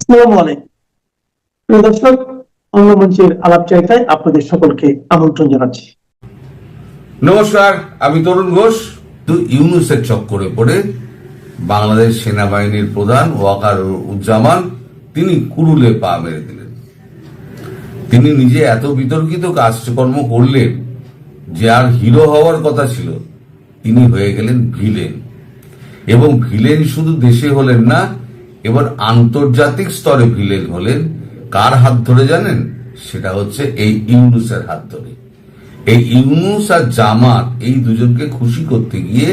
আলাইকুম। প্রিয় দর্শক মঞ্চের আলাপচারিতায় আপনাদের সকলকে আমন্ত্রণ জানাচ্ছি। নমস্কার, আমি তরুণ ঘোষ। ইউনুসের চক্করে পড়ে বাংলাদেশ সেনাবাহিনীর প্রধান ওয়াকার উজ্জামান তিনি কুরুলে পা মেরে দিলেন। তিনি নিজে এত বিতর্কিত কাজকর্ম করলেন, যে আর হিরো হওয়ার কথা ছিল, তিনি হয়ে গেলেন ভিলেন। এবং ভিলেন শুধু দেশে হলেন না এবার আন্তর্জাতিক স্তরে ভিলেন হলেন, কার হাত ধরে জানেন? সেটা হচ্ছে এই ইউনুসের হাত ধরে। এই ইউনুস আর জামাত এই দুজনকে খুশি করতে গিয়ে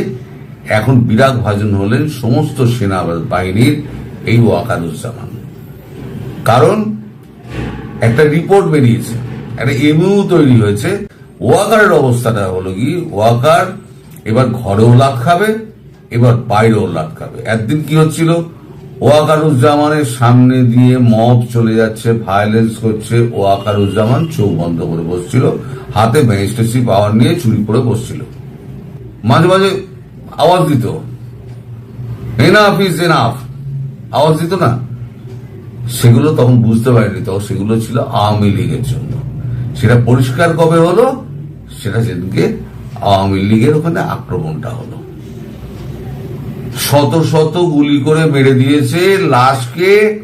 এখন বিরাট ভাজন হলেন সমস্ত সেনা বাহিনীর এই ওয়াকারুজ্জামান। কারণ একটা রিপোর্ট বেরিয়েছে, একটা এমইউ তৈরি হয়েছে। ওয়াকারের অবস্থাটা হলো কি? ওয়াকার এবার ঘরেও লাভ খাবে, এবার বাইরেও লাভ খাবে। একদিন কি হচ্ছিল? ওয়াকারুজ্জামানের সামনে দিয়ে মব চলে যাচ্ছে ভায়োলেন্স করছে, ওয়াকারুজ্জামান চোখ বন্ধ করে বসছিল, হাতে ম্যাজিস্ট্রেসি পাওয়ার নিয়ে চুরি করে বসছিল। মাঝে মাঝে আওয়াজ দিত। এনাফ ইজ এনাফ আওয়াজ দিত না। সেগুলো তখন বুঝতে পারিনি, তখন সেগুলো ছিল আওয়ামী লীগের জন্য। সেটা পরিষ্কার কবে হলো? সেটা যেদিনকে আওয়ামী লীগের ওখানে আক্রমণটা হলো। শত শত গুলি করে মেরে দিয়েছে। লাশকে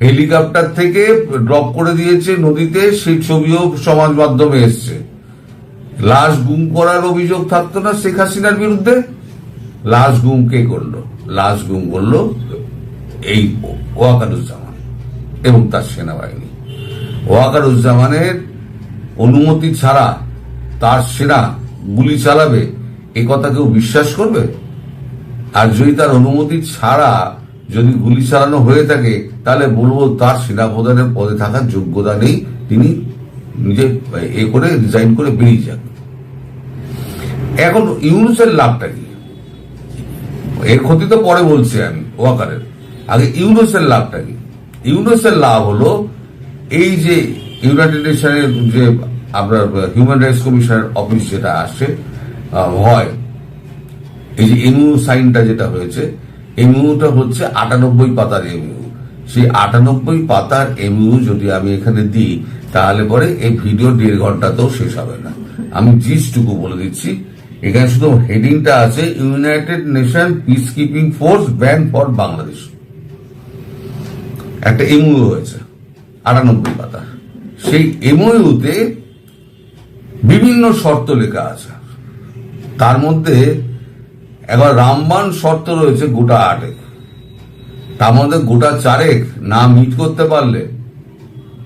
হেলিকপ্টার থেকে ড্রপ করে দিয়েছে নদীতে। সেই ছবিও সমাজ মাধ্যমে এসছে। লাশ গুম করার অভিযোগ থাকতো না শেখ হাসিনার বিরুদ্ধে? লাশ গুম কে করল? লাশ গুম করল এই ওয়াকারুজ্জামান এবং তার সেনাবাহিনী। ওয়াকারুজ্জামানের অনুমতি ছাড়া তার সেনা গুলি চালাবে, এ কথা কেউ বিশ্বাস করবে? আর যদি তার অনুমতি ছাড়া যদি গুলি চালানো হয়ে থাকে, তাহলে বলব তার সেনাপ্রধানের পদে থাকার যোগ্যতা নেই। তিনি নিজে, এ করে রিজাইন করে বেরিয়ে যান। এখন ইউনুসের লাভটা কি? এর ক্ষতি তো পরে বলছি আমি, ওয়াকারের। আগে ইউনুসের লাভটা কি? ইউনুসের লাভ হলো এই যে ইউনাইটেড নেশনের যে আপনার হিউম্যান রাইটস কমিশনের অফিস যেটা আসছে হয় এই যে এমইউ সাইনটা যেটা হয়েছে এমইউটা হচ্ছে আটানব্বই পাতার এমইউ সেই আটানব্বই পাতার এমইউ যদি আমি এখানে দিই, তাহলে পরে এই ভিডিও দেড় ঘন্টাতেও শেষ হবে না। আমি জিসটুকু বলে দিচ্ছি, এখানে শুধু হেডিংটা আছে, united nation peace keeping force ban for Bangladesh. একটা এমইউ হয়েছে আটানব্বই পাতা। সেই এমইউতে বিভিন্ন শর্ত লেখা আছে। তার মধ্যে একবার রামবান শর্ত রয়েছে গোটা আটেক তার মধ্যে গোটা চারেক না মিট করতে পারলে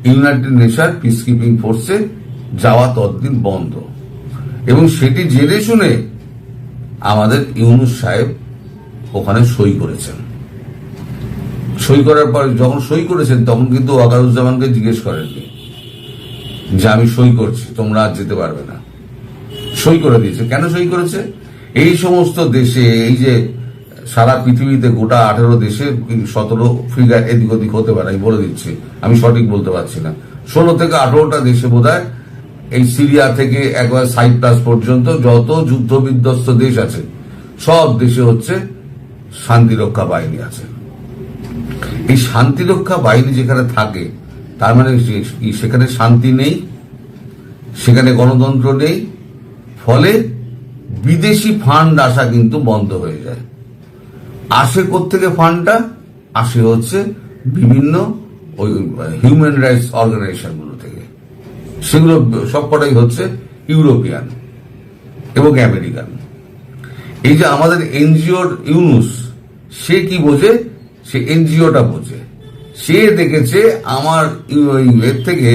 ইউনাইটেড নেশন পিস কিপিং ফোর্সে যাওয়া ততদিন বন্ধ। এবং সেটি জেনে শুনে আমাদের ইউনুস সাহেব ওখানে সই করেছেন। সই করার পর যখন সই করেছেন, তখন কিন্তু ওয়াকারুজ্জামানকে জিজ্ঞেস করেননি যে, আমি সই করছি, তোমরা আর যেতে পারবে না। সই করে দিয়েছে। কেন সই করেছে? এই সমস্ত দেশে, এই যে সারা পৃথিবীতে গোটা আঠেরো দেশে সতেরো ফিগার এদিক ওদিক হতে পারে, আমি বলে দিচ্ছি। আমি সঠিক বলতে পারছি না। ষোলো থেকে আঠেরোটা দেশে বোধ এই সিরিয়া থেকে একবার সাইপ্রাস পর্যন্ত যত যুদ্ধ বিধ্বস্ত দেশ আছে, সব দেশে হচ্ছে শান্তিরক্ষা বাহিনী আছে। এই শান্তিরক্ষা বাহিনী যেখানে থাকে, তার মানে সেখানে শান্তি নেই, সেখানে গণতন্ত্র নেই, ফলে বিদেশি ফান্ড আসা কিন্তু বন্ধ হয়ে যায়। আসে থেকে ফান্ডটা আসে হচ্ছে বিভিন্ন ওই হিউম্যান রাইটস অর্গানাইজেশনগুলো থেকে। সেগুলো সবকটাই হচ্ছে ইউরোপিয়ান এবং আমেরিকান। এই যে আমাদের এনজিওর ইউনুস, সে কি বোঝে? সে এনজিওটা বোঝে। সে দেখেছে আমার এর থেকে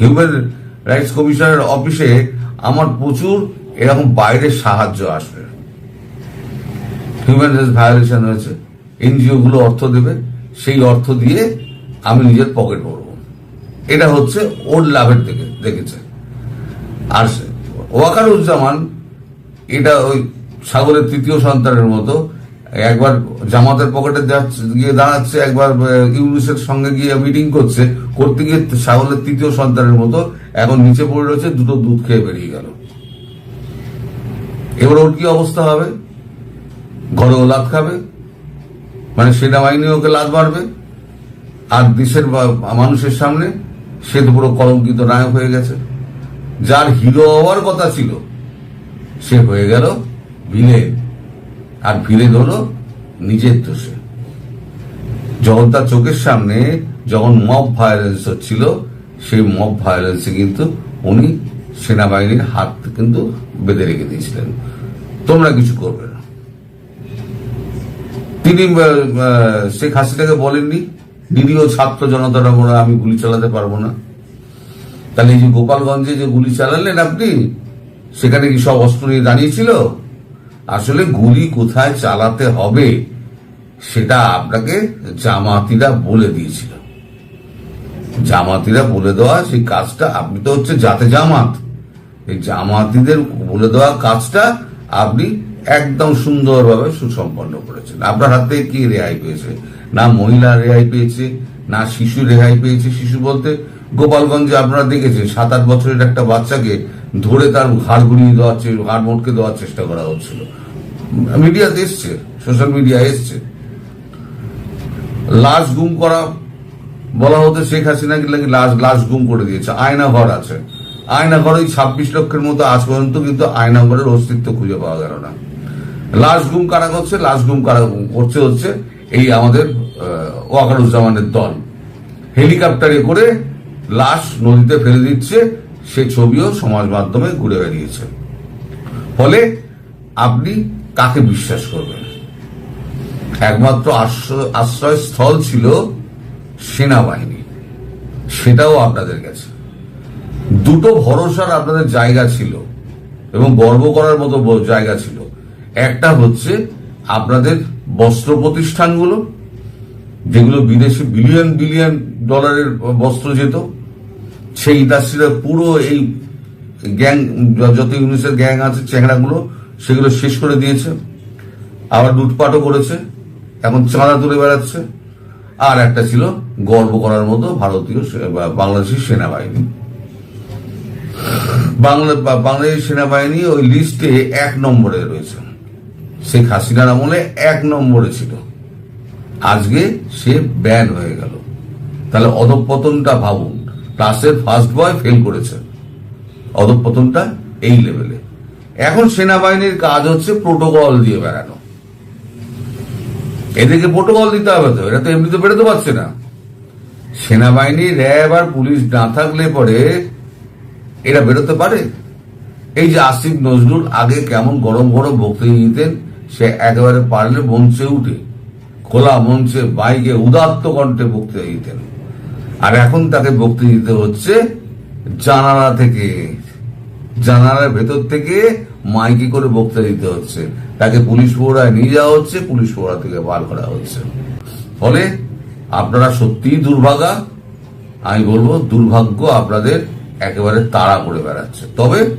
হিউম্যান রাইটস কমিশনের অফিসে আমার প্রচুর এরকম বাইরের সাহায্য আসবে। হিউম্যান রাইটস ভায়োলেশন হয়েছে। এনজিও গুলো অর্থ দেবে, সেই অর্থ দিয়ে আমি নিজের পকেট ভরব। এটা হচ্ছে ওর লাভের থেকে দেখেছে। আর ওয়াকারুজ্জামান, এটা ওই সাগরের তৃতীয় সন্তানের মতো, একবার জামাতের পকেটে গিয়ে দাঁড়াচ্ছে, একবার ইউনুসের সঙ্গে গিয়ে মিটিং করছে, করতে গিয়ে সাগরের তৃতীয় সন্তানের মতো, এখন নিচে পড়ে রয়েছে, দুটো দুধ খেয়ে বেরিয়ে গেল। এবার ওর কি অবস্থা হবে? ঘরে ও লাত খাবে? মানে সেনাবাহিনী ওকে লাত মারবে? আর দেশের মানুষের সামনে সে তো পুরো কলঙ্কিত নায়ক হয়ে গেছে। যার হিরো হওয়ার কথা ছিল, সে হয়ে গেল ভিলেন আর ভিলেন হলো নিজের দোষে। যখন তার চোখের সামনে যখন মব ভায়োলেন্স হচ্ছিল, সেই মব ভায়োলেন্সে কিন্তু উনি সেনাবাহিনীর হাত কিন্তু বেঁধে রেখে দিয়েছিলেন। তোমরা কিছু করবে না। তিনি শেখ হাসিনাকে বলেননি নিরীহ ছাত্র জনতারা বলে আমি গুলি চালাতে পারব না। তাহলে এই যে গোপালগঞ্জে যে গুলি চালালেন আপনি, সেখানে কি সব অস্ত্র নিয়ে দাঁড়িয়েছিল? আসলে গুলি কোথায় চালাতে হবে, সেটা আপনাকে জামাতিরা বলে দিয়েছিল। জামাতিরা বলে দেওয়া সেই কাজটা, আপনি তো হচ্ছে জাতে জামাত। এই জামাতিদের বলে দেওয়া কাজটা আপনি একদম সুন্দরভাবে সুসম্পন্ন করেছেন। আপনার হাত কি রেহাই পেয়েছে? না মহিলা রেহাই পেয়েছে, না শিশু রেহাই পেয়েছে। শিশু বলতে গোপালগঞ্জে আপনারা দেখেছেন সাত আট বছরের একটা বাচ্চাকে ধরে তার ঘাড় ঘুরিয়ে দেওয়ার ঘাড় মোটকে দেওয়ার চেষ্টা করা হচ্ছিল। মিডিয়াতে এসছে, সোশ্যাল মিডিয়া এসছে। লাশ গুম করা বলা হতো শেখ হাসিনা কি নাকি লাশ লাশ গুম করে দিয়েছে। আয়না ঘর আছে। আয়না ঘর ওই ছাব্বিশ লক্ষের মতো আজ পর্যন্ত কিন্তু আয়না ঘরের অস্তিত্ব খুঁজে পাওয়া গেল না। লাশ গুম কারা করছে? লাশ গুম কারা করছে হচ্ছে এই আমাদের ওয়াকারুজ্জামানের দল। হেলিকপ্টারে করে লাশ নদীতে ফেলে দিচ্ছে, সে ছবিও সমাজ মাধ্যমে ঘুরে বেরিয়েছে ফলে আপনি কাকে বিশ্বাস করবেন? একমাত্র আশ্রয়, আশ্রয়স্থল ছিল সেনাবাহিনী। সেটাও আপনাদের কাছে। দুটো ভরসার আপনাদের জায়গা ছিল এবং গর্ব করার মতো জায়গা ছিল। একটা হচ্ছে আপনাদের বস্ত্র প্রতিষ্ঠানগুলো, যেগুলো বিদেশে বিলিয়ন বিলিয়ন ডলারের বস্ত্র যেত। সেই ইন্ডাস্ট্রিটা পুরো এই গ্যাং যত ইউনিসের গ্যাং আছে চেংড়াগুলো সেগুলো শেষ করে দিয়েছে। আবার লুটপাটও করেছে। এখন চাঁদা তুলে বেড়াচ্ছে। আর একটা ছিল গর্ব করার মতো ভারতীয় সে- বা সেনাবাহিনী। বাংলা বাংলাদেশ সেনাবাহিনী ওই লিস্টে এক নম্বরে রয়েছে। শেখ হাসিনার আমলে এক নম্বরে ছিল। আজকে সে ব্যান হয়ে গেল। তাহলে অধপতনটা ভাবুন। ক্লাসের ফার্স্ট বয় ফেল করেছে। অধপতনটা এই লেভেলে এখন সেনাবাহিনীর কাজ হচ্ছে প্রোটোকল দিয়ে বেড়ানো। এদেরকে প্রোটোকল দিতে হবে তো, এরা তো এমনিতে বেরোতে পারছে না। সেনাবাহিনী, র্যাব আর পুলিশ না থাকলে পরে এরা বেরোতে পারে। এই যে আসিফ নজরুল আগে কেমন গরম গরম বক্তৃতা দিতেন, সে একেবারে পারলে মঞ্চে উঠে, খোলা মঞ্চে বাইকে উদাত্ত কণ্ঠে বক্তৃতা দিতেন। আর এখন তাকে বক্তৃতা দিতে হচ্ছে জানালা থেকে, জানালার ভেতর থেকে মাইকি করে বক্তৃতা দিতে হচ্ছে। তাকে পুলিশ পোড়ায় নিয়ে যাওয়া হচ্ছে, পুলিশ পোড়া থেকে বার করা হচ্ছে। ফলে আপনারা সত্যিই দুর্ভাগা। আমি বলব, দুর্ভাগ্য আপনাদের একেবারে তাড়া করে বেড়াচ্ছে। তবে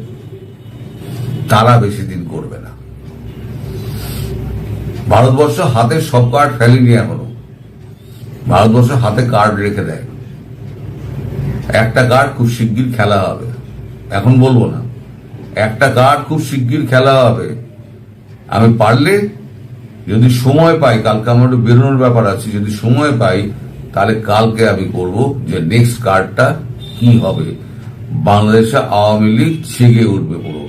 তারা বেশি দিন করবে না। ভারতবর্ষ হাতে সব কার্ড ফেলেনি এখনও। ভারতবর্ষ হাতে কার্ড রেখে দেয়। একটা কার্ড খুব শিগগির খেলা হবে। এখন বলব না। একটা কার্ড খুব শিগগির খেলা হবে। আমি পারলে যদি সময় পাই, কালকে আমার একটু বেরোনোর ব্যাপার আছে, যদি সময় পাই, তাহলে কালকে আমি করব যে নেক্সট কার্ডটা কি হবে। বাংলাদেশে আওয়ামী লীগ ছেগে উঠবে পুরো।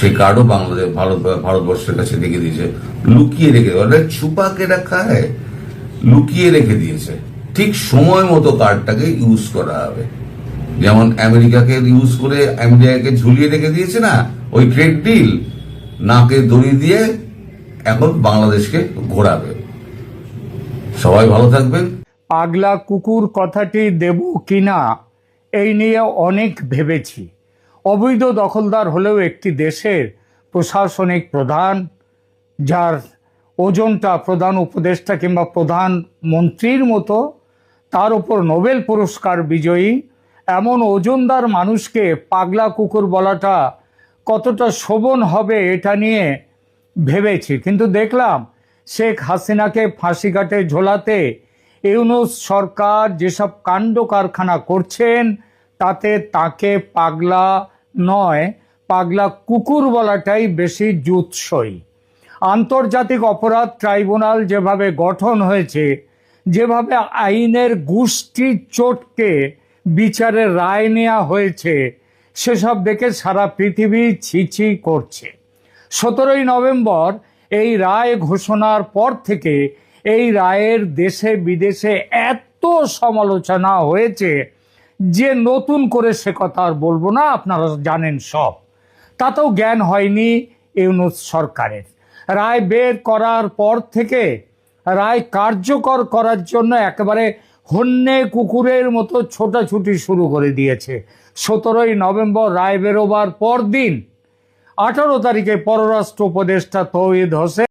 সে কার্ডও বাংলাদেশ, ভারত, ভারতবর্ষের কাছে রেখে দিয়েছে। লুকিয়ে রেখে ওটা ছুপাকে রাখা হয়? লুকিয়ে রেখে দিয়েছে। ঠিক সময় মতো কার্ডটাকে ইউজ করা হবে। যেমন আমেরিকাকে ইউজ করে আমেরিকাকে ঝুলিয়ে রেখে দিয়েছে না? ওই ট্রেড ডিল নাকে দড়ি দিয়ে এখন বাংলাদেশকে ঘোরাবে। সবাই ভালো থাকবেন। পাগলা কুকুর কথাটি দেব কিনা, এই নিয়ে অনেক ভেবেছি। অবৈধ দখলদার হলেও একটি দেশের প্রশাসনিক প্রধান, যার ওজনটা প্রধান উপদেষ্টা কিংবা প্রধান মন্ত্রীর মতো, তার উপর নোবেল পুরস্কার বিজয়ী, এমন ওজনদার মানুষকে পাগলা কুকুর বলাটা কতটা শোভন হবে এটা নিয়ে ভেবেছি। কিন্তু দেখলাম শেখ হাসিনাকে ফাঁসিঘাটে ঝোলাতে ইউনুস সরকার যেসব কাণ্ড কারখানা করছেন, তাতে তাকে পাগলা নয়, পাগলা কুকুর বলাটাই বেশি জুৎসই। আন্তর্জাতিক অপরাধ ট্রাইব্যুনাল যেভাবে গঠন হয়েছে, যেভাবে আইনের গোষ্ঠী চোটকে বিচারের রায় নেওয়া হয়েছে সেসব দেখে সারা পৃথিবী ছিছি করছে। সতেরোই নভেম্বর এই রায় ঘোষণার পর থেকে এই রায়ের দেশে বিদেশে এত সমালোচনা হয়েছে যে নতুন করে সে কথা আর বলব না, আপনারা জানেন সব। তাতেও জ্ঞান হয়নি ইউনুস সরকারের। রায় বের করার পর থেকে, রায় কার্যকর করার জন্য একেবারে হন্যে কুকুরের মতো ছোটাছুটি শুরু করে দিয়েছে। সতেরোই নভেম্বর রায় বেরোবার পরদিন আঠারো তারিখে পররাষ্ট্র উপদেষ্টা তৌহিদ হোসেন